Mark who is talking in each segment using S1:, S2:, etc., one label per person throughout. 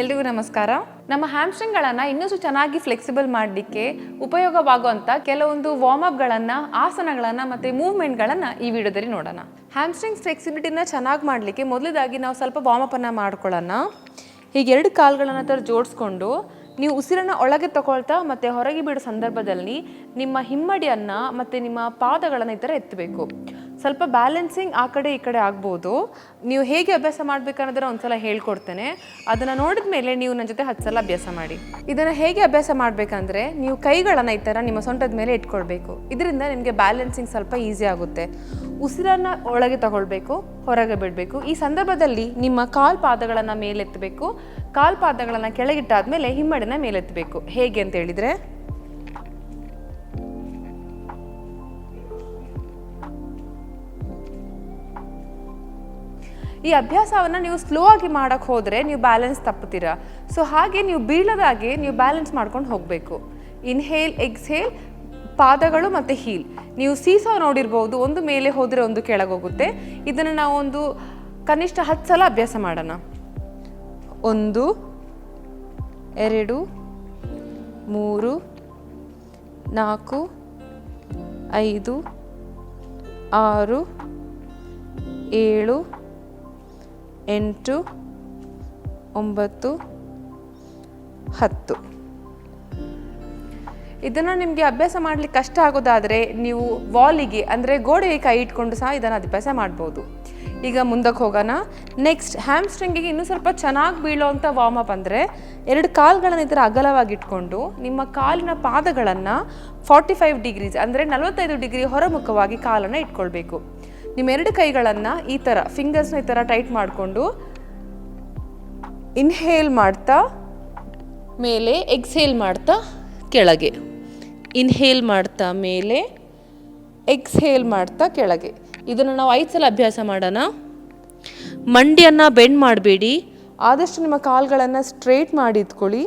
S1: ಎಲ್ರಿಗೂ ನಮಸ್ಕಾರ. ನಮ್ಮ ಹ್ಯಾಮ್ಸ್ಟ್ರಿಂಗ್ಗಳನ್ನು ಇನ್ನೂ ಚೆನ್ನಾಗಿ ಫ್ಲೆಕ್ಸಿಬಲ್ ಮಾಡಲಿಕ್ಕೆ ಉಪಯೋಗವಾಗುವಂಥ ಕೆಲವೊಂದು ವಾರ್ಮ್ ಅಪ್ಗಳನ್ನು ಆಸನಗಳನ್ನು ಮತ್ತು ಮೂವ್ಮೆಂಟ್ಗಳನ್ನು ಈ ವಿಡಿಯೋದಲ್ಲಿ ನೋಡೋಣ. ಹ್ಯಾಮ್ಸ್ಟ್ರಿಂಗ್ಸ್ ಫ್ಲೆಕ್ಸಿಬಿಲಿಟಿನ ಚೆನ್ನಾಗಿ ಮಾಡಲಿಕ್ಕೆ ಮೊದಲದಾಗಿ ನಾವು ಸ್ವಲ್ಪ ವಾರ್ಮ್ ಅನ್ನು ಮಾಡ್ಕೊಳ್ಳೋಣ. ಹೀಗೆ ಎರಡು ಕಾಲುಗಳನ್ನು ಥರ ಜೋಡಿಸ್ಕೊಂಡು ನೀವು ಉಸಿರನ್ನು ಒಳಗೆ ತಗೊಳ್ತಾ ಮತ್ತು ಹೊರಗೆ ಬಿಡೋ ಸಂದರ್ಭದಲ್ಲಿ ನಿಮ್ಮ ಹಿಮ್ಮಡಿಯನ್ನು ಮತ್ತು ನಿಮ್ಮ ಪಾದಗಳನ್ನು ಈ ಥರ ಎತ್ತಬೇಕು. ಸ್ವಲ್ಪ ಬ್ಯಾಲೆನ್ಸಿಂಗ್ ಆ ಕಡೆ ಈ ಕಡೆ ಆಗ್ಬೋದು. ನೀವು ಹೇಗೆ ಅಭ್ಯಾಸ ಮಾಡಬೇಕನ್ನೋದನ್ನ ಒಂದ್ಸಲ ಹೇಳ್ಕೊಡ್ತೇನೆ. ಅದನ್ನು ನೋಡಿದ ಮೇಲೆ ನೀವು ನನ್ನ ಜೊತೆ ಹತ್ತು ಸಲ ಅಭ್ಯಾಸ ಮಾಡಿ. ಇದನ್ನು ಹೇಗೆ ಅಭ್ಯಾಸ ಮಾಡಬೇಕಂದ್ರೆ ನೀವು ಕೈಗಳನ್ನು ಈ ಥರ ನಿಮ್ಮ ಸೊಂಟದ ಮೇಲೆ ಇಟ್ಕೊಳ್ಬೇಕು. ಇದರಿಂದ ನಿಮಗೆ ಬ್ಯಾಲೆನ್ಸಿಂಗ್ ಸ್ವಲ್ಪ ಈಸಿ ಆಗುತ್ತೆ. ಉಸಿರನ್ನು ಒಳಗೆ ತಗೊಳ್ಬೇಕು, ಹೊರಗೆ ಬಿಡಬೇಕು. ಈ ಸಂದರ್ಭದಲ್ಲಿ ನಿಮ್ಮ ಕಾಲ್ ಪಾದಗಳನ್ನು ಮೇಲೆತ್ತಬೇಕು. ಕಾಲ್ ಪಾದಗಳನ್ನು ಕೆಳಗಿಟ್ಟಾದ್ಮೇಲೆ ಹಿಮ್ಮಡಿನ ಮೇಲೆತ್ತಬೇಕು. ಹೇಗೆ ಅಂತ ಹೇಳಿದ್ರೆ? ಈ ಅಭ್ಯಾಸವನ್ನು ನೀವು ಸ್ಲೋ ಆಗಿ ಮಾಡೋಕ್ಕೆ ಹೋದರೆ ನೀವು ಬ್ಯಾಲೆನ್ಸ್ ತಪ್ಪುತ್ತೀರಾ? ಸೊ ಹಾಗೆ ನೀವು ಬೀಳದಾಗೆ ನೀವು ಬ್ಯಾಲೆನ್ಸ್ ಮಾಡ್ಕೊಂಡು ಹೋಗಬೇಕು. ಇನ್ಹೇಲ್ ಎಕ್ಸ್ಹೇಲ್ ಪಾದಗಳು ಮತ್ತು ಹೀಲ್ ನೀವು ಸೀಸೋ ನೋಡಿರ್ಬೋದು, ಒಂದು ಮೇಲೆ ಹೋದರೆ ಒಂದು ಕೆಳಗೋಗುತ್ತೆ ಇದನ್ನು ಒಂದು ಕನಿಷ್ಠ ಹತ್ತು ಸಲ ಅಭ್ಯಾಸ ಮಾಡೋಣ. ಒಂದು, ಎರಡು, ಮೂರು, ನಾಲ್ಕು, ಐದು, ಆರು, ಏಳು ಎಂಟು, ಒಂಬತ್ತು, ಹತ್ತು. ಇದನ್ನು ನಿಮಗೆ ಅಭ್ಯಾಸ ಮಾಡಲಿಕ್ಕೆ ಕಷ್ಟ ಆಗೋದಾದರೆ ನೀವು ವಾಲಿಗೆ, ಅಂದರೆ ಗೋಡೆಗೆ ಕೈ ಇಟ್ಕೊಂಡು ಸಹ ಇದನ್ನು ಅಭ್ಯಾಸ ಮಾಡ್ಬೋದು. ಈಗ ಮುಂದಕ್ಕೆ ಹೋಗೋಣ. ನೆಕ್ಸ್ಟ್ ಹ್ಯಾಮ್ಸ್ಟ್ರಿಂಗಿಗೆ ಇನ್ನೂ ಸ್ವಲ್ಪ ಚೆನ್ನಾಗಿ ಬೀಳುವಂಥ ವಾರ್ಮ್ ಅಪ್ ಅಂದರೆ ಎರಡು ಕಾಲುಗಳನ್ನು ಈ ಥರ ಅಗಲವಾಗಿ ಇಟ್ಕೊಂಡು ನಿಮ್ಮ ಕಾಲಿನ ಪಾದಗಳನ್ನು ಫಾರ್ಟಿ ಫೈವ್ ಡಿಗ್ರೀಸ್ ಅಂದರೆ ನಲವತ್ತೈದು ಡಿಗ್ರಿ ಹೊರಮುಖವಾಗಿ ಕಾಲನ್ನು ಇಟ್ಕೊಳ್ಬೇಕು. ನಿಮ್ಮ ಎರಡು ಕೈಗಳನ್ನು ಈ ಥರ ಫಿಂಗರ್ಸ್ನ ಈ ಥರ ಟೈಟ್ ಮಾಡಿಕೊಂಡು ಇನ್ಹೇಲ್ ಮಾಡ್ತಾ, ಮೇಲೆ ಎಕ್ಸ್ಹೇಲ್ ಮಾಡ್ತಾ ಕೆಳಗೆ. ಇನ್ಹೇಲ್ ಮಾಡ್ತಾ ಮೇಲೆ ಎಕ್ಸ್ಹೇಲ್ ಮಾಡ್ತಾ ಕೆಳಗೆ. ಇದನ್ನು ನಾವು ಐದು ಸಲ ಅಭ್ಯಾಸ ಮಾಡೋಣ. ಮಂಡಿಯನ್ನು ಬೆಂಡ್ ಮಾಡಬೇಡಿ. ಆದಷ್ಟು ನಿಮ್ಮ ಕಾಲುಗಳನ್ನು ಸ್ಟ್ರೇಟ್ ಮಾಡಿ ಇಟ್ಕೊಳ್ಳಿ.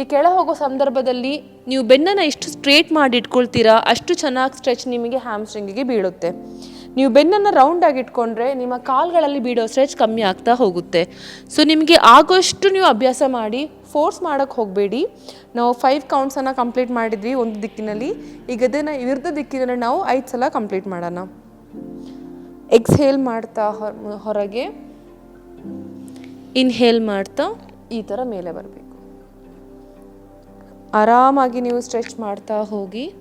S1: ಈ ಕೆಳ ಹೋಗೋ ಸಂದರ್ಭದಲ್ಲಿ ನೀವು ಬೆನ್ನನ್ನು ಎಷ್ಟು ಸ್ಟ್ರೇಟ್ ಮಾಡಿ ಇಟ್ಕೊಳ್ತೀರಾ, ಅಷ್ಟು ಚೆನ್ನಾಗಿ ಸ್ಟ್ರೆಚ್ ನಿಮಗೆ ಹ್ಯಾಮ್ಸ್ಟ್ರಿಂಗಿಗೆ ಬೀಳುತ್ತೆ. ನೀವು ಬೆನ್ನನ್ನು ರೌಂಡಾಗಿ ಇಟ್ಕೊಂಡ್ರೆ ನಿಮ್ಮ ಕಾಲುಗಳಲ್ಲಿ ಬೀಡೋ ಸ್ಟ್ರೆಚ್ ಕಮ್ಮಿ ಆಗ್ತಾ ಹೋಗುತ್ತೆ. ಸೊ ನಿಮಗೆ ಆಗೋಷ್ಟು ನೀವು ಅಭ್ಯಾಸ ಮಾಡಿ ಫೋರ್ಸ್ ಮಾಡೋಕ್ಕೆ ಹೋಗಬೇಡಿ. ನಾವು ಫೈವ್ ಕೌಂಟ್ಸನ್ನು ಕಂಪ್ಲೀಟ್ ಮಾಡಿದ್ವಿ ಒಂದು ದಿಕ್ಕಿನಲ್ಲಿ. ಈಗ ಅದನ್ನು ವಿರುದ್ಧ ದಿಕ್ಕಿನಲ್ಲಿ ನಾವು ಐದು ಸಲ ಕಂಪ್ಲೀಟ್ ಮಾಡೋಣ. ಎಕ್ಸ್ಹೇಲ್ ಮಾಡ್ತಾ ಹೊರ- ಹೊರಗೆ. ಇನ್ಹೇಲ್ ಮಾಡ್ತಾ ಈ ಥರ ಮೇಲೆ ಬರಬೇಕು. ಆರಾಮಾಗಿ ನೀವು ಸ್ಟ್ರೆಚ್ ಮಾಡ್ತಾ ಹೋಗಿ.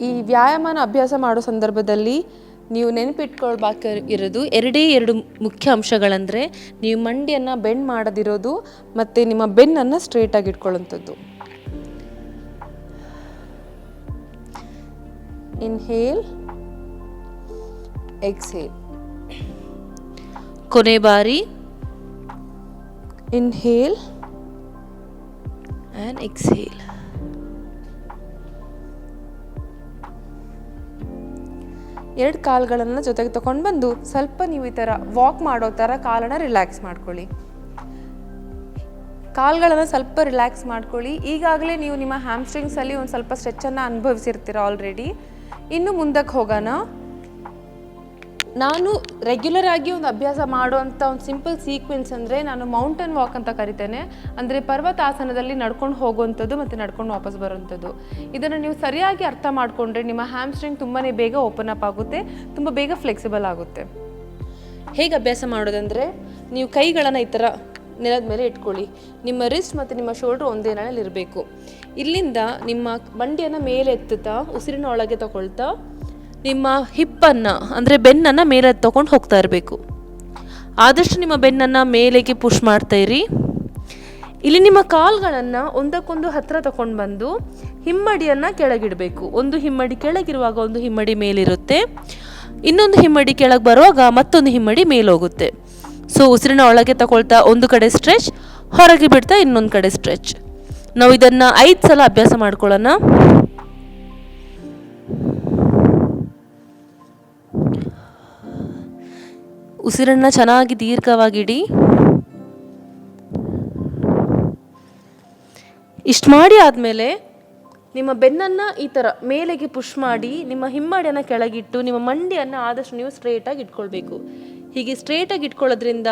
S1: ಈ ವ್ಯಾಯಾಮನ ಅಭ್ಯಾಸ ಮಾಡೋ ಸಂದರ್ಭದಲ್ಲಿ ನೀವು ನೆನಪಿಟ್ಕೊಳ್ಬೇಕು ಇರೋದು ಎರಡೇ ಎರಡು ಮುಖ್ಯ ಅಂಶಗಳಂದರೆ ನೀವು ಮಂಡಿಯನ್ನು ಬೆಂಡ್ ಮಾಡದಿರೋದು ಮತ್ತು ನಿಮ್ಮ ಬೆನ್ನನ್ನು ಸ್ಟ್ರೇಟಾಗಿ ಇಟ್ಕೊಳ್ಳೋಂಥದ್ದು ಇನ್ಹೇಲ್ ಎಕ್ಸೇಲ್ ಕೊನೆ ಬಾರಿ. ಇನ್ಹೇಲ್ ಆ್ಯಂಡ್ ಎಕ್ಸ್ಹೇಲ್ ಎರಡು ಕಾಲುಗಳನ್ನು ಜೊತೆಗೆ ತಗೊಂಡು ಬಂದು ಸ್ವಲ್ಪ ನೀವು ಈ ಥರ ವಾಕ್ ಮಾಡೋ ಥರ ಕಾಲನ್ನು ರಿಲ್ಯಾಕ್ಸ್ ಮಾಡ್ಕೊಳ್ಳಿ. ಕಾಲುಗಳನ್ನು ಸ್ವಲ್ಪ ರಿಲ್ಯಾಕ್ಸ್ ಮಾಡ್ಕೊಳ್ಳಿ. ಈಗಾಗಲೇ ನೀವು ನಿಮ್ಮ ಹ್ಯಾಮ್ಸ್ಟ್ರಿಂಗ್ಸಲ್ಲಿ ಒಂದು ಸ್ವಲ್ಪ ಸ್ಟ್ರೆಚ್ಚನ್ನು ಅನುಭವಿಸಿರ್ತೀರ ಆಲ್ರೆಡಿ ಇನ್ನು ಮುಂದಕ್ಕೆ ಹೋಗೋಣ. ನಾನು ರೆಗ್ಯುಲರ್ ಆಗಿ ಒಂದು ಅಭ್ಯಾಸ ಮಾಡುವಂಥ ಒಂದು ಸಿಂಪಲ್ ಸೀಕ್ವೆನ್ಸ್ ಅಂದರೆ ನಾನು ಮೌಂಟೇನ್ ವಾಕ್ ಅಂತ ಕರಿತೇನೆ. ಅಂದರೆ ಪರ್ವತಾಸನದಲ್ಲಿ ನಡ್ಕೊಂಡು ಹೋಗುವಂಥದ್ದು ಮತ್ತು ನಡ್ಕೊಂಡು ವಾಪಸ್ ಬರುವಂಥದ್ದು. ಇದನ್ನು ನೀವು ಸರಿಯಾಗಿ ಅರ್ಥ ಮಾಡಿಕೊಂಡ್ರೆ ನಿಮ್ಮ ಹ್ಯಾಮ್ಸ್ಟ್ರಿಂಗ್ ತುಂಬಾ ಬೇಗ ಓಪನ್ ಅಪ್ ಆಗುತ್ತೆ, ತುಂಬ ಬೇಗ ಫ್ಲೆಕ್ಸಿಬಲ್ ಆಗುತ್ತೆ. ಹೇಗೆ ಅಭ್ಯಾಸ ಮಾಡೋದಂದರೆ, ನೀವು ಕೈಗಳನ್ನು ಈ ಥರ ನೆಲದ ಮೇಲೆ ಇಟ್ಕೊಳ್ಳಿ. ನಿಮ್ಮ ರಿಸ್ಟ್ ಮತ್ತು ನಿಮ್ಮ ಶೋಲ್ಡ್ರ್ ಒಂದೇ ನಾಳೆ ಇರಬೇಕು. ಇಲ್ಲಿಂದ ನಿಮ್ಮ ಬಂಡಿಯನ್ನು ಮೇಲೆ ಎತ್ತುತ್ತಾ, ಉಸಿರಿನ ಒಳಗೆ ತಗೊಳ್ತಾ ನಿಮ್ಮ ಹಿಪ್ಪನ್ನು, ಅಂದರೆ ಬೆನ್ನನ್ನು ಮೇಲೆ ತೊಗೊಂಡು ಹೋಗ್ತಾ ಇರಬೇಕು. ಆದಷ್ಟು ನಿಮ್ಮ ಬೆನ್ನನ್ನು ಮೇಲೆಗೆ ಪುಷ್ ಮಾಡ್ತಾ ಇರಿ. ಇಲ್ಲಿ ನಿಮ್ಮ ಕಾಲ್ಗಳನ್ನು ಒಂದಕ್ಕೊಂದು ಹತ್ತಿರ ತಗೊಂಡು ಬಂದು ಹಿಮ್ಮಡಿಯನ್ನು ಕೆಳಗಿಡಬೇಕು. ಒಂದು ಹಿಮ್ಮಡಿ ಕೆಳಗಿರುವಾಗ ಒಂದು ಹಿಮ್ಮಡಿ ಮೇಲಿರುತ್ತೆ. ಇನ್ನೊಂದು ಹಿಮ್ಮಡಿ ಕೆಳಗೆ ಬರುವಾಗ ಮತ್ತೊಂದು ಹಿಮ್ಮಡಿ ಮೇಲೋಗುತ್ತೆ. ಸೊ ಉಸಿರಿನ ಒಳಗೆ ತಗೊಳ್ತಾ ಒಂದು ಕಡೆ ಸ್ಟ್ರೆಚ್ ಹೊರಗೆ ಬಿಡ್ತಾ ಇನ್ನೊಂದು ಕಡೆ ಸ್ಟ್ರೆಚ್ ನಾವು ಇದನ್ನು ಐದು ಸಲ ಅಭ್ಯಾಸ ಮಾಡ್ಕೊಳ್ಳೋಣ. ಉಸಿರನ್ನು ಚೆನ್ನಾಗಿ ದೀರ್ಘವಾಗಿಡಿ. ಇಷ್ಟು ಮಾಡಿ ಆದಮೇಲೆ ನಿಮ್ಮ ಬೆನ್ನನ್ನು ಈ ಥರ ಮೇಲೆಗೆ ಪುಷ್ ಮಾಡಿ, ನಿಮ್ಮ ಹಿಮ್ಮಡಿಯನ್ನು ಕೆಳಗಿಟ್ಟು, ನಿಮ್ಮ ಮಂಡಿಯನ್ನು ಆದಷ್ಟು ನೀವು ಸ್ಟ್ರೇಟಾಗಿ ಇಟ್ಕೊಳ್ಬೇಕು.
S2: ಹೀಗೆ ಸ್ಟ್ರೇಟಾಗಿ ಇಟ್ಕೊಳ್ಳೋದ್ರಿಂದ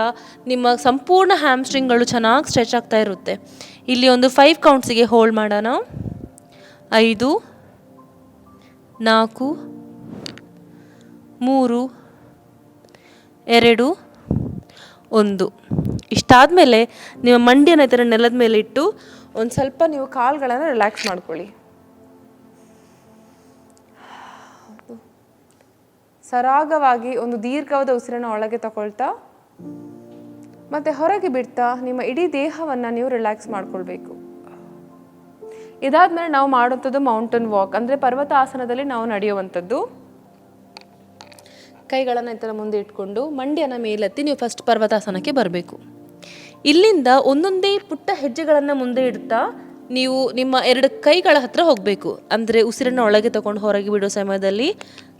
S2: ನಿಮ್ಮ ಸಂಪೂರ್ಣ ಹ್ಯಾಮ್ಸ್ಟ್ರಿಂಗ್ಗಳು ಚೆನ್ನಾಗಿ ಸ್ಟ್ರೆಚ್ ಆಗ್ತಾ ಇರುತ್ತೆ. ಇಲ್ಲಿ ಒಂದು ಫೈವ್ ಕೌಂಟ್ಸಿಗೆ ಹೋಲ್ಡ್ ಮಾಡೋಣ. ಐದು, ನಾಲ್ಕು, ಮೂರು ಎರಡು, ಒಂದು. ಇಷ್ಟಾದಮೇಲೆ ನಿಮ್ಮ ಮಂಡಿಯನ್ನು ಈ ಥರ ನೆಲದ ಮೇಲೆ ಇಟ್ಟು
S1: ಒಂದು ಸ್ವಲ್ಪ ನೀವು ಕಾಲುಗಳನ್ನು ರಿಲ್ಯಾಕ್ಸ್ ಮಾಡ್ಕೊಳ್ಳಿ. ಸರಾಗವಾಗಿ ಒಂದು ದೀರ್ಘವಾದ ಉಸಿರನ್ನು ಒಳಗೆ ತಗೊಳ್ತಾ, ಮತ್ತೆ ಹೊರಗೆ ಬಿಡ್ತಾ ನಿಮ್ಮ ಇಡೀ ದೇಹವನ್ನು ನೀವು ರಿಲ್ಯಾಕ್ಸ್ ಮಾಡ್ಕೊಳ್ಬೇಕು. ಇದಾದ್ಮೇಲೆ ನಾವು ಮಾಡುವಂಥದ್ದು ಮೌಂಟನ್ ವಾಕ್ ಅಂದರೆ ಪರ್ವತ ಆಸನದಲ್ಲಿ ನಾವು ನಡೆಯುವಂಥದ್ದು
S2: ಕೈಗಳನ್ನು ಈ ಥರ ಮುಂದೆ ಇಟ್ಕೊಂಡು ಮಂಡ್ಯನ ಮೇಲೆತ್ತಿ ನೀವು ಫಸ್ಟ್ ಪರ್ವತಾಸನಕ್ಕೆ ಬರಬೇಕು. ಇಲ್ಲಿಂದ ಒಂದೊಂದೇ ಪುಟ್ಟ ಹೆಜ್ಜೆಗಳನ್ನು ಮುಂದೆ ಇಡ್ತಾ ನೀವು ನಿಮ್ಮ ಎರಡು ಕೈಗಳ ಹತ್ರ ಹೋಗಬೇಕು. ಅಂದರೆ ಉಸಿರನ್ನು ಒಳಗೆ ತಗೊಂಡು ಹೊರಗೆ ಬಿಡೋ ಸಮಯದಲ್ಲಿ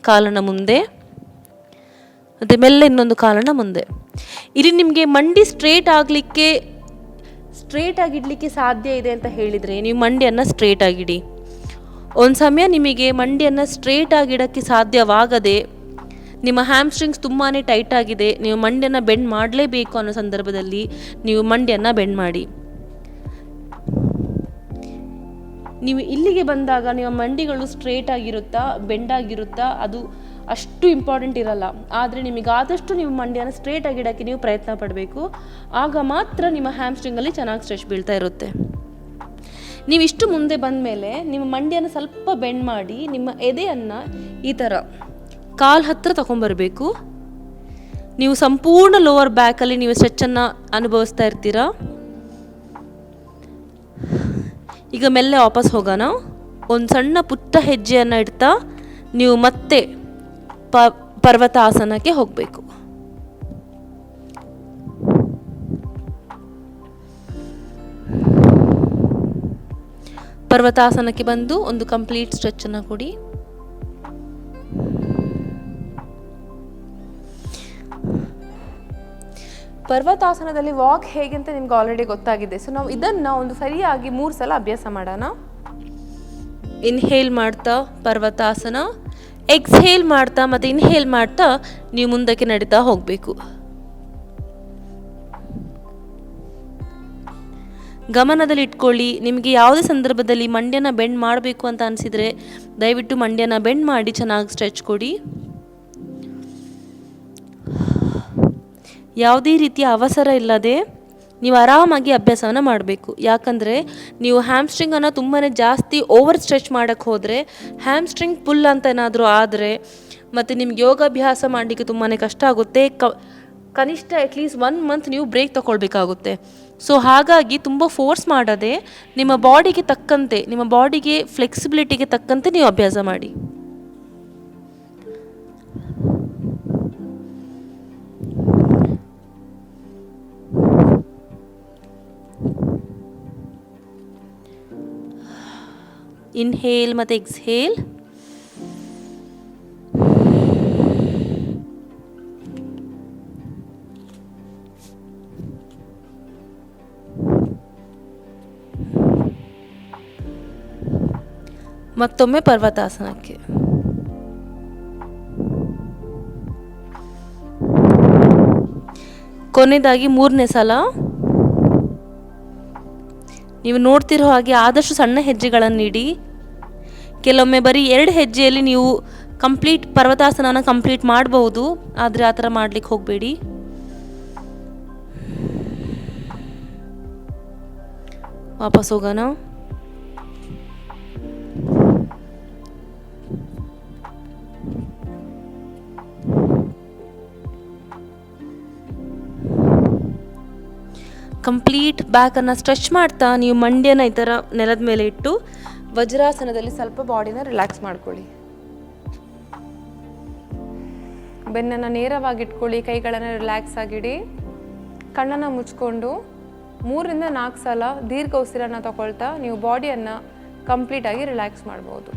S2: ಕಾಲನ್ನು ಮುಂದೆ, ಮತ್ತು ಮೆಲ್ಲ ಇನ್ನೊಂದು ಕಾಲನ್ನು ಮುಂದೆ. ಇಲ್ಲಿ ನಿಮಗೆ ಮಂಡಿ ಸ್ಟ್ರೇಟ್ ಆಗಲಿಕ್ಕೆ ಸ್ಟ್ರೇಟ್ ಆಗಿಡಲಿಕ್ಕೆ ಸಾಧ್ಯ ಇದೆ ಅಂತ ಹೇಳಿದರೆ ನೀವು ಮಂಡಿಯನ್ನು ಸ್ಟ್ರೇಟ್ ಆಗಿಡಿ. ಒಂದು ಸಮಯ ನಿಮಗೆ ಮಂಡಿಯನ್ನು ಸ್ಟ್ರೇಟ್ ಆಗಿಡೋಕ್ಕೆ ಸಾಧ್ಯವಾಗದೆ ನಿಮ್ಮ ಹ್ಯಾಮ್ಸ್ಟ್ರಿಂಗ್ಸ್ ತುಂಬಾ ಟೈಟ್ ಆಗಿದೆ, ನೀವು ಮಂಡ್ಯನ ಬೆಂಡ್ ಮಾಡಲೇಬೇಕು ಅನ್ನೋ ಸಂದರ್ಭದಲ್ಲಿ ನೀವು ಮಂಡ್ಯನ ಬೆಂಡ್ ಮಾಡಿ. ನೀವು ಇಲ್ಲಿಗೆ ಬಂದಾಗ ನಿಮ್ಮ ಮಂಡಿಗಳು ಸ್ಟ್ರೇಟ್ ಆಗಿರುತ್ತಾ ಬೆಂಡ್ ಆಗಿರುತ್ತಾ, ಅದು ಅಷ್ಟು ಇಂಪಾರ್ಟೆಂಟ್ ಇರಲ್ಲ. ಆದರೆ ನಿಮಗೆ ಆದಷ್ಟು ನೀವು ಮಂಡಿಯನ್ನು ಸ್ಟ್ರೇಟ್ ಆಗಿಡೋಕ್ಕೆ ನೀವು ಪ್ರಯತ್ನ ಪಡಬೇಕು. ಆಗ ಮಾತ್ರ ನಿಮ್ಮ ಹ್ಯಾಮ್ಸ್ಟ್ರಿಂಗಲ್ಲಿ ಚೆನ್ನಾಗಿ ಸ್ಟ್ರೆಚ್ ಬೀಳ್ತಾ ಇರುತ್ತೆ. ನೀವು ಇಷ್ಟು ಮುಂದೆ ಬಂದ ಮೇಲೆ ನಿಮ್ಮ ಮಂಡಿಯನ್ನು ಸ್ವಲ್ಪ ಬೆಂಡ್ ಮಾಡಿ ನಿಮ್ಮ ಎದೆಯನ್ನು ಈ ಥರ ಕಾಲು ಹತ್ತಿರ ತಗೊಂಡ್ಬರಬೇಕು ನೀವು ಸಂಪೂರ್ಣ ಲೋವರ್ ಬ್ಯಾಕಲ್ಲಿ ನೀವು ಸ್ಟ್ರೆಚ್ಚನ್ನು ಅನುಭವಿಸ್ತಾ ಇರ್ತೀರಾ? ಈಗ ಮೆಲ್ಲೆ ವಾಪಸ್ ಹೋಗೋಣ. ಒಂದು ಸಣ್ಣ ಪುಟ್ಟ ಹೆಜ್ಜೆಯನ್ನು ಇಡ್ತಾ ನೀವು ಮತ್ತೆ ಪ, ಪರ್ವತಾಸನಕ್ಕೆ ಹೋಗಬೇಕು. ಪರ್ವತಾಸನಕ್ಕೆ ಬಂದು ಒಂದು ಕಂಪ್ಲೀಟ್ ಸ್ಟ್ರೆಚ್ಚನ್ನು ಕೊಡಿ.
S1: ಪರ್ವತಾಸನದಲ್ಲಿ ವಾಕ್ ಹೇಗೆ ಅಂತ ನಿಮ್ಗೆ ಆಲ್ರೆಡಿ ಗೊತ್ತಾಗಿದೆ. ಸೊ ನಾವು ಇದನ್ನು ಒಂದು ಸರಿಯಾಗಿ ಮೂರು ಸಲ ಅಭ್ಯಾಸ ಮಾಡೋಣ.
S2: ಇನ್ಹೇಲ್ ಮಾಡ್ತಾ, ಪರ್ವತಾಸನ. ಎಕ್ಸ್ಹೇಲ್ ಮಾಡ್ತಾ ಮತ್ತು ಇನ್ಹೇಲ್ ಮಾಡ್ತಾ ನೀವು ಮುಂದಕ್ಕೆ ನಡೀತಾ ಹೋಗಬೇಕು. ಗಮನದಲ್ಲಿ ಇಟ್ಕೊಳ್ಳಿ, ನಿಮಗೆ ಯಾವುದೇ ಸಂದರ್ಭದಲ್ಲಿ ಮಂಡ್ಯನ ಬೆಂಡ್ ಮಾಡಬೇಕು ಅಂತ ಅನಿಸಿದರೆ ದಯವಿಟ್ಟು ಮಂಡ್ಯನ ಬೆಂಡ್ ಮಾಡಿ ಚೆನ್ನಾಗಿ ಸ್ಟ್ರೆಚ್ ಕೊಡಿ. ಯಾವುದೇ ರೀತಿಯ ಅವಸರ ಇಲ್ಲದೆ ನೀವು ಆರಾಮಾಗಿ ಅಭ್ಯಾಸವನ್ನು ಮಾಡಬೇಕು. ಯಾಕಂದರೆ ನೀವು ಹ್ಯಾಮ್ಸ್ಟ್ರಿಂಗನ್ನು ತುಂಬಾ ಜಾಸ್ತಿ ಓವರ್ ಸ್ಟ್ರೆಚ್ ಮಾಡೋಕ್ಕೆ ಹೋದರೆ ಹ್ಯಾಮ್ಸ್ಟ್ರಿಂಗ್ ಪುಲ್ ಅಂತ ಏನಾದರೂ ಆದರೆ ಮತ್ತು ನಿಮ್ಗೆ ಯೋಗಾಭ್ಯಾಸ ಮಾಡಲಿಕ್ಕೆ ತುಂಬಾ ಕಷ್ಟ ಆಗುತ್ತೆ. ಕ, ಕನಿಷ್ಠ ಅಟ್ಲೀಸ್ಟ್ ಒನ್ ಮಂತ್ ನೀವು ಬ್ರೇಕ್ ತಗೊಳ್ಬೇಕಾಗುತ್ತೆ ಸೊ ಹಾಗಾಗಿ ತುಂಬ ಫೋರ್ಸ್ ಮಾಡದೆ ನಿಮ್ಮ ಬಾಡಿಗೆ ತಕ್ಕಂತೆ, ನಿಮ್ಮ ಬಾಡಿಗೆ ಫ್ಲೆಕ್ಸಿಬಿಲಿಟಿಗೆ ತಕ್ಕಂತೆ ನೀವು ಅಭ್ಯಾಸ ಮಾಡಿ. ಇನ್ಹೇಲ್ ಮತ್ತು ಎಕ್ಸ್ಹೇಲ್ ಮತ್ತೊಮ್ಮೆ ಪರ್ವತಾಸನಕ್ಕೆ. ಕೊನೆಯದಾಗಿ ಮೂರನೇ ಸಲ. ನೀವು ನೋಡ್ತಿರೋ ಹಾಗೆ ಆದಷ್ಟು ಸಣ್ಣ ಹೆಜ್ಜೆಗಳನ್ನು ನೀಡಿ. ಕೆಲವೊಮ್ಮೆ ಬರೀ ಎರಡು ಹೆಜ್ಜೆಯಲ್ಲಿ ನೀವು ಕಂಪ್ಲೀಟ್ ಪರ್ವತಾಸನನ ಕಂಪ್ಲೀಟ್ ಮಾಡಬಹುದು, ಆದರೆ ಆ ಥರ ಮಾಡ್ಲಿಕ್ಕೆ ಹೋಗಬೇಡಿ. ವಾಪಸ್ ಹೋಗೋಣ. ಕಂಪ್ಲೀಟ್ ಬ್ಯಾಕನ್ನು ಸ್ಟ್ರೆಚ್ ಮಾಡ್ತಾ ನೀವು ಮಂಡ್ಯನ ಈ ಥರ ನೆಲದ ಮೇಲೆ ಇಟ್ಟು
S1: ವಜ್ರಾಸನದಲ್ಲಿ ಸ್ವಲ್ಪ ಬಾಡಿನ ರಿಲ್ಯಾಕ್ಸ್ ಮಾಡ್ಕೊಳ್ಳಿ. ಬೆನ್ನನ್ನು ನೇರವಾಗಿ ಇಟ್ಕೊಳ್ಳಿ ಕೈಗಳನ್ನು ರಿಲ್ಯಾಕ್ಸ್ ಆಗಿಡಿ. ಕಣ್ಣನ್ನು ಮುಚ್ಕೊಂಡು ಮೂರರಿಂದ ನಾಲ್ಕು ಸಲ ದೀರ್ಘ ಉಸಿರನ್ನು ತಗೊಳ್ತಾ ನೀವು ಬಾಡಿಯನ್ನು ಕಂಪ್ಲೀಟಾಗಿ ರಿಲ್ಯಾಕ್ಸ್ ಮಾಡ್ಬೋದು.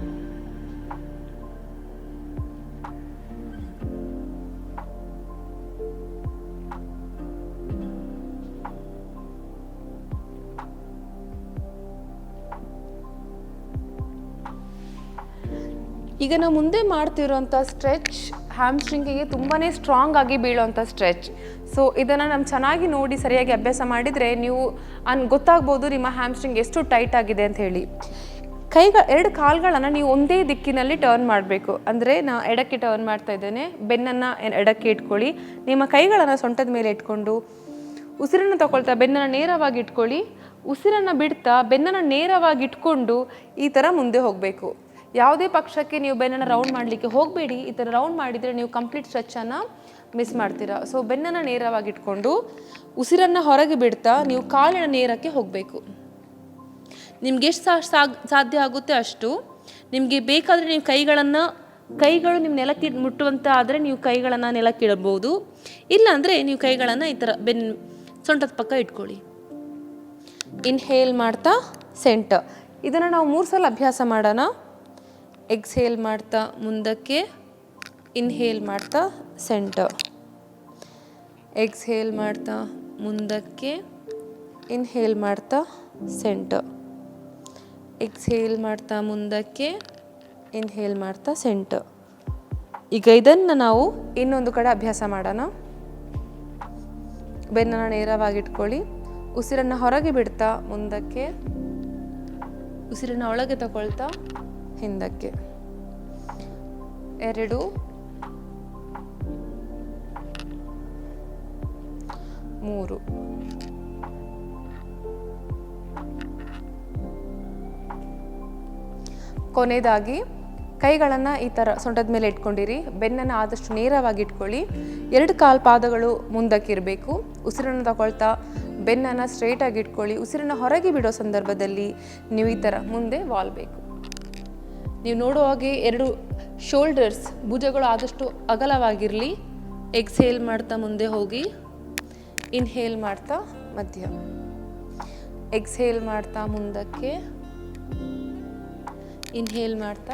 S1: ಈಗ ನಾವು ಮುಂದೆ ಮಾಡ್ತಿರೋಂಥ ಸ್ಟ್ರೆಚ್ ಹ್ಯಾಮ್ಸ್ಟ್ರಿಂಗಿಗೆ ತುಂಬಾ ಸ್ಟ್ರಾಂಗ್ ಆಗಿ ಬೀಳೋವಂಥ ಸ್ಟ್ರೆಚ್ ಸೊ ಇದನ್ನು ನಾವು ಚೆನ್ನಾಗಿ ನೋಡಿ ಸರಿಯಾಗಿ ಅಭ್ಯಾಸ ಮಾಡಿದರೆ ನೀವು ಅನ್ ಗೊತ್ತಾಗ್ಬೋದು ನಿಮ್ಮ ಹ್ಯಾಮ್ಸ್ಟ್ರಿಂಗ್ ಎಷ್ಟು ಟೈಟ್ ಆಗಿದೆ ಅಂತ ಹೇಳಿ. ಕೈಗ, ಎರಡು ಕಾಲುಗಳನ್ನು ನೀವು ಒಂದೇ ದಿಕ್ಕಿನಲ್ಲಿ ಟರ್ನ್ ಮಾಡಬೇಕು. ಅಂದರೆ ನಾ ಎಡಕ್ಕೆ ಟರ್ನ್ ಮಾಡ್ತಾ ಇದ್ದೇನೆ, ಬೆನ್ನನ್ನು ಎಡಕ್ಕೆ ಇಟ್ಕೊಳ್ಳಿ. ನಿಮ್ಮ ಕೈಗಳನ್ನು ಸೊಂಟದ ಮೇಲೆ ಇಟ್ಕೊಂಡು, ಉಸಿರನ್ನು ತಗೊಳ್ತಾ ಬೆನ್ನನ್ನು ನೇರವಾಗಿ ಇಟ್ಕೊಳ್ಳಿ. ಉಸಿರನ್ನು ಬಿಡ್ತಾ ಬೆನ್ನನ್ನು ನೇರವಾಗಿ ಇಟ್ಕೊಂಡು ಈ ಥರ ಮುಂದೆ ಹೋಗಬೇಕು. ಯಾವುದೇ ಪಕ್ಷಕ್ಕೆ ನೀವು ಬೆನ್ನನ್ನು ರೌಂಡ್ ಮಾಡಲಿಕ್ಕೆ ಹೋಗಬೇಡಿ. ಈ ಥರ ರೌಂಡ್ ಮಾಡಿದರೆ ನೀವು ಕಂಪ್ಲೀಟ್ ಸ್ಟ್ರೆಚ್ಚನ್ನು ಮಿಸ್ ಮಾಡ್ತೀರಾ. ಸೊ ಬೆನ್ನನ್ನು ನೇರವಾಗಿ ಇಟ್ಕೊಂಡು ಉಸಿರನ್ನು ಹೊರಗೆ ಬಿಡ್ತಾ ನೀವು ಕಾಲಿನ ನೇರಕ್ಕೆ ಹೋಗಬೇಕು. ನಿಮ್ಗೆ ಎಷ್ಟು ಸಾ ಸಾಧ್ಯ ಆಗುತ್ತೆ ಅಷ್ಟು. ನಿಮಗೆ ಬೇಕಾದರೆ ನೀವು ಕೈಗಳನ್ನು, ಕೈಗಳು ನಿಮ್ಮ ನೆಲಕ್ಕೆ ಮುಟ್ಟುವಂಥ ಆದರೆ ನೀವು ಕೈಗಳನ್ನು ನೆಲಕ್ಕೆ ಇಡಬಹುದು ಇಲ್ಲಾಂದರೆ ನೀವು ಕೈಗಳನ್ನು ಈ ಥರ ಬೆನ್, ಸೊಂಟದ ಪಕ್ಕ ಇಟ್ಕೊಳ್ಳಿ. ಇನ್ಹೇಲ್ ಮಾಡ್ತಾ ಸೆಂಟರ್ ಇದನ್ನು ನಾವು ಮೂರು ಸಲ ಅಭ್ಯಾಸ ಮಾಡೋಣ. ಎಕ್ಸ್ಹೇಲ್ ಮಾಡ್ತಾ ಮುಂದಕ್ಕೆ ಇನ್ಹೇಲ್ ಮಾಡ್ತಾ ಸೆಂಟರ್ ಎಕ್ಸ್ಹೇಲ್ ಮಾಡ್ತಾ ಮುಂದಕ್ಕೆ ಇನ್ಹೇಲ್ ಮಾಡ್ತಾ ಸೆಂಟರ್ ಎಕ್ಸ್ಹೇಲ್ ಮಾಡ್ತಾ ಮುಂದಕ್ಕೆ ಇನ್ಹೇಲ್ ಮಾಡ್ತಾ ಸೆಂಟರ್ ಈಗ ಇದನ್ನು ನಾವು ಇನ್ನೊಂದು ಕಡೆ ಅಭ್ಯಾಸ ಮಾಡೋಣ. ಬೆನ್ನನ್ನು ನೇರವಾಗಿ ಇಟ್ಕೊಳ್ಳಿ ಉಸಿರನ್ನು ಹೊರಗೆ ಬಿಡ್ತಾ ಮುಂದಕ್ಕೆ, ಉಸಿರನ್ನು ಒಳಗೆ ತಗೊಳ್ತಾ ಹಿಂದಕ್ಕೆ. ಎರಡು. ಮೂರು. ಕೊನೆಯದಾಗಿ, ಕೈಗಳನ್ನು ಈ ಥರ ಸೊಂಟದ ಮೇಲೆ ಇಟ್ಕೊಂಡಿರಿ. ಬೆನ್ನನ್ನು ಆದಷ್ಟು ನೇರವಾಗಿ ಇಟ್ಕೊಳ್ಳಿ. ಎರಡು ಕಾಲು ಪಾದಗಳು ಮುಂದಕ್ಕಿರಬೇಕು ಉಸಿರನ್ನು ತಗೊಳ್ತಾ ಬೆನ್ನನ್ನು ಸ್ಟ್ರೈಟಾಗಿ ಇಟ್ಕೊಳ್ಳಿ. ಉಸಿರನ್ನು ಹೊರಗೆ ಬಿಡೋ ಸಂದರ್ಭದಲ್ಲಿ ನೀವು ಈ ಥರ ಮುಂದೆ ವಾಲ್ಬೇಕು. ನೀವು ನೋಡೋ ಹಾಗೆ ಎರಡು ಶೋಲ್ಡರ್ಸ್, ಭುಜಗಳು ಆದಷ್ಟು ಅಗಲವಾಗಿರಲಿ. ಎಕ್ಸೇಲ್ ಮಾಡ್ತಾ ಮುಂದೆ ಹೋಗಿ. ಇನ್ಹೇಲ್ ಮಾಡ್ತಾ ಮಧ್ಯ ಎಕ್ಸೇಲ್ ಮಾಡ್ತಾ ಮುಂದಕ್ಕೆ. ಇನ್ಹೇಲ್ ಮಾಡ್ತಾ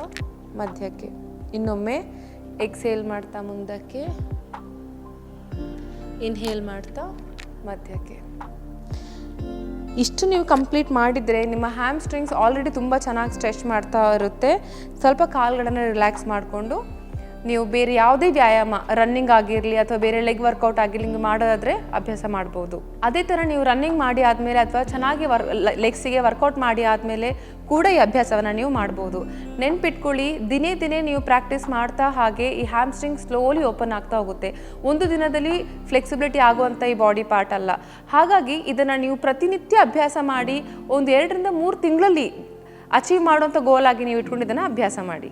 S1: ಮಧ್ಯಕ್ಕೆ. ಇನ್ನೊಮ್ಮೆ ಎಕ್ಸೇಲ್ ಮಾಡ್ತಾ ಮುಂದಕ್ಕೆ. ಇನ್ಹೇಲ್ ಮಾಡ್ತಾ ಮಧ್ಯಕ್ಕೆ. ಇಷ್ಟು ನೀವು ಕಂಪ್ಲೀಟ್ ಮಾಡಿದರೆ ನಿಮ್ಮ ಹ್ಯಾಮ್ ಸ್ಟ್ರಿಂಗ್ಸ್ ಆಲ್ರೆಡಿ ತುಂಬ ಚೆನ್ನಾಗಿ ಸ್ಟ್ರೆಚ್ ಮಾಡ್ತಾ ಇರುತ್ತೆ. ಸ್ವಲ್ಪ ಕಾಲುಗಳನ್ನು ರಿಲ್ಯಾಕ್ಸ್ ಮಾಡಿಕೊಂಡು ನೀವು ಬೇರೆ ಯಾವುದೇ ವ್ಯಾಯಾಮ ರನ್ನಿಂಗ್ ಆಗಿರಲಿ ಅಥವಾ ಬೇರೆ ಲೆಗ್ ವರ್ಕೌಟ್ ಆಗಿರಲಿ ಮಾಡೋದಾದರೆ ಅಭ್ಯಾಸ ಮಾಡ್ಬೋದು. ಅದೇ ಥರ ನೀವು ರನ್ನಿಂಗ್ ಮಾಡಿ ಆದಮೇಲೆ ಅಥವಾ ಚೆನ್ನಾಗಿ ವರ್ ಲೆಗ್ಸಿಗೆ ವರ್ಕೌಟ್ ಮಾಡಿ ಆದಮೇಲೆ ಕೂಡ ಈ ಅಭ್ಯಾಸವನ್ನು ನೀವು ಮಾಡ್ಬೋದು. ನೆನ್ಪಿಟ್ಕೊಳ್ಳಿ, ದಿನೇ ದಿನೇ ನೀವು ಪ್ರಾಕ್ಟೀಸ್ ಮಾಡ್ತಾ ಹಾಗೆ ಈ ಹ್ಯಾಮ್ಸ್ಟ್ರಿಂಗ್ ಸ್ಲೋಲಿ ಓಪನ್ ಆಗ್ತಾ ಹೋಗುತ್ತೆ. ಒಂದು ದಿನದಲ್ಲಿ ಫ್ಲೆಕ್ಸಿಬಿಲಿಟಿ ಆಗುವಂಥ ಈ ಬಾಡಿ ಪಾರ್ಟ್ ಅಲ್ಲ. ಹಾಗಾಗಿ ಇದನ್ನು ನೀವು ಪ್ರತಿನಿತ್ಯ ಅಭ್ಯಾಸ ಮಾಡಿ ಒಂದು ಎರಡರಿಂದ ಮೂರು ತಿಂಗಳಲ್ಲಿ ಅಚೀವ್ ಮಾಡುವಂಥ ಗೋಲ್ ಆಗಿ ನೀವು ಇಟ್ಕೊಂಡಿದ್ದನ್ನು ಅಭ್ಯಾಸ ಮಾಡಿ.